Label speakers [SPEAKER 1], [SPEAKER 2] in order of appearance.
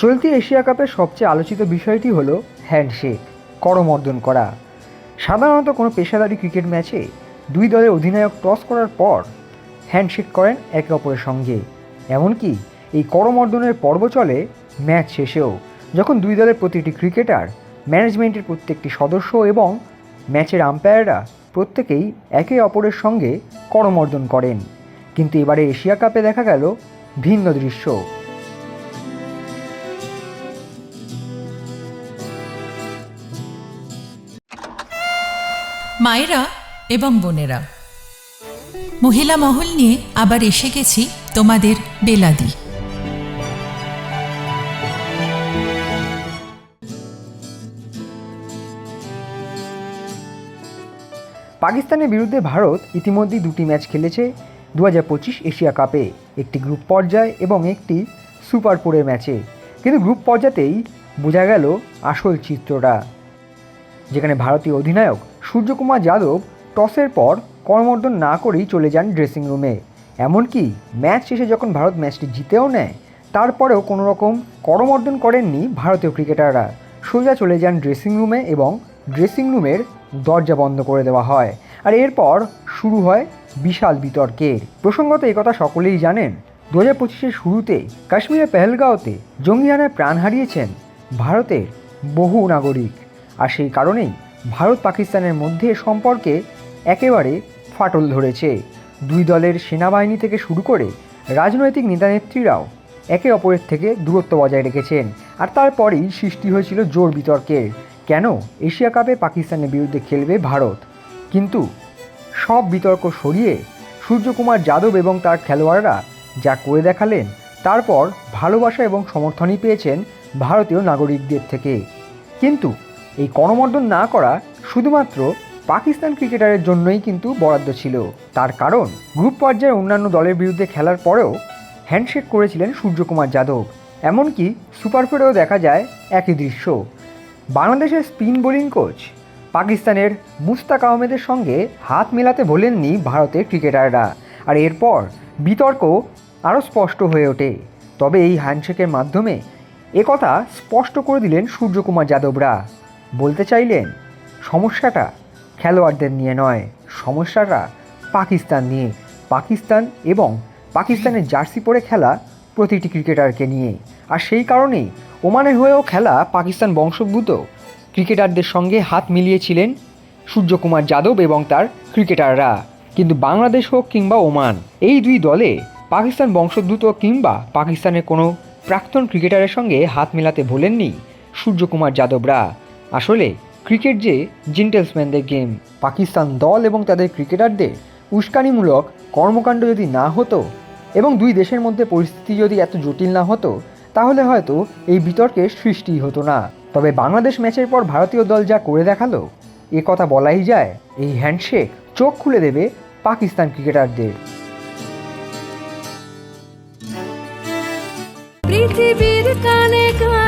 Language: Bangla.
[SPEAKER 1] চলতি এশিয়া কাপের সবচেয়ে আলোচিত বিষয়টি হলো হ্যান্ডশেক, করমর্দন করা। সাধারণত কোনো পেশাদারি ক্রিকেট ম্যাচে দুই দলের অধিনায়ক টস করার পর হ্যান্ডশেক করেন একে অপরের সঙ্গে। এমনকি এই করমর্দনের পর্ব চলে ম্যাচ শেষেও, যখন দুই দলের প্রতিটি ক্রিকেটার, ম্যানেজমেন্টের প্রত্যেকটি সদস্য এবং ম্যাচের আম্পায়াররা প্রত্যেকেই একে অপরের সঙ্গে করমর্দন করেন। কিন্তু এবারে এশিয়া কাপে দেখা গেল ভিন্ন দৃশ্য।
[SPEAKER 2] মায়েরা এবং বোনেরা, মহিলা মহল নিয়ে আবার এসে গেছি তোমাদের বেলাদি।
[SPEAKER 1] পাকিস্তানের বিরুদ্ধে ভারত ইতিমধ্যেই দুটি ম্যাচ খেলেছে দু হাজার পঁচিশ এশিয়া কাপে, একটি গ্রুপ পর্যায় এবং একটি সুপার ফোরের ম্যাচে। কিন্তু গ্রুপ পর্যাতেই বোঝা গেল আসল চিত্রটা, যেখানে ভারতীয় অধিনায়ক সূর্যকুমার যাদব টসের পর কর্মর্দন না করেই চলে যান ড্রেসিং রুমে এমনকি ম্যাচ শেষে যখন ভারত ম্যাচটি জিতেও নেয়, তারপরেও কোনো রকম করমর্দন করেননি ভারতীয় ক্রিকেটাররা। সোজা চলে যান ড্রেসিং রুমে এবং ড্রেসিং রুমের দরজা বন্ধ করে দেওয়া হয়। আর এরপর শুরু হয় বিশাল বিতর্কের। প্রসঙ্গত কথা সকলেই জানেন দু হাজার পঁচিশের শুরুতে কাশ্মীরের পেহেলগাঁওতে জঙ্গি হানায় প্রাণ হারিয়েছেন ভারতের বহু নাগরিক। আর সেই কারণেই ভারত পাকিস্তানের মধ্যে সম্পর্কে একেবারে ফাটল ধরেছে। দুই দলের সেনাবাহিনী থেকে শুরু করে রাজনৈতিক নেতানেত্রীরাও একে অপরের থেকে দূরত্ব বজায় রেখেছেন। আর তারপরেই সৃষ্টি হয়েছিল জোর বিতর্কের। কেন এশিয়া কাপে পাকিস্তানের বিরুদ্ধে খেলবে ভারত? কিন্তু সব বিতর্ক সরিয়ে সূর্যকুমার যাদব এবং তার খেলোয়াড়রা যা করে দেখালেন, তারপর ভালোবাসা এবং সমর্থনই পেয়েছেন ভারতীয় নাগরিকদের থেকে। কিন্তু এই করমর্দন না করা শুধুমাত্র পাকিস্তান ক্রিকেটারের জন্যই কিন্তু বরাদ্দ ছিল। তার কারণ, গ্রুপ পর্যায়ে অন্যান্য দলের বিরুদ্ধে খেলার পরেও হ্যান্ডশেক করেছিলেন সূর্যকুমার যাদব। এমনকি সুপার ফোরেও দেখা যায় একই দৃশ্য। বাংলাদেশের স্পিন বোলিং কোচ পাকিস্তানের মুস্তাক আহমেদের সঙ্গে হাত মেলাতে বলেননি ভারতের ক্রিকেটাররা। আর এরপর বিতর্ক আরও স্পষ্ট হয়ে ওঠে। তবে এই হ্যান্ডশেকের মাধ্যমে একথা স্পষ্ট করে দিলেন সূর্যকুমার যাদবরা। বলতে চাইলেন, সমস্যাটা খেলোয়াড়দের নিয়ে নয়, সমস্যাটা পাকিস্তান নিয়ে। পাকিস্তান এবং পাকিস্তানের জার্সি পরে খেলা প্রতিটি ক্রিকেটারকে নিয়ে। আর সেই কারণেই ওমানের হয়েও খেলা পাকিস্তান বংশোদ্ভূত। ক্রিকেটারদের সঙ্গে হাত মিলিয়েছিলেন সূর্যকুমার যাদব এবং তার ক্রিকেটাররা। কিন্তু বাংলাদেশ হোক কিংবা ওমান, এই দুই দলে পাকিস্তান বংশোদ্ভূত কিংবা পাকিস্তানের কোনো প্রাক্তন ক্রিকেটারের সঙ্গে হাত মেলাতে ভোলেননি সূর্যকুমার যাদবরা। আসলে, ক্রিকেট যে জেন্টেলসম্যানদের গেম, পাকিস্তান দল এবং তাদের ক্রিকেটারদের উস্কানিমূলক কর্মকাণ্ড যদি না হতো এবং দুই দেশের মধ্যে পরিস্থিতি যদি এত জটিল না হতো, তাহলে হয়তো এই বিতর্কের সৃষ্টি হতো না। তবে বাংলাদেশ ম্যাচের পর ভারতীয় দল যা করে দেখাল, এ কথা বলাই যায়, এই হ্যান্ডশেক চোখ খুলে দেবে পাকিস্তান ক্রিকেটারদের।
[SPEAKER 3] পৃথিবীর কানে কানে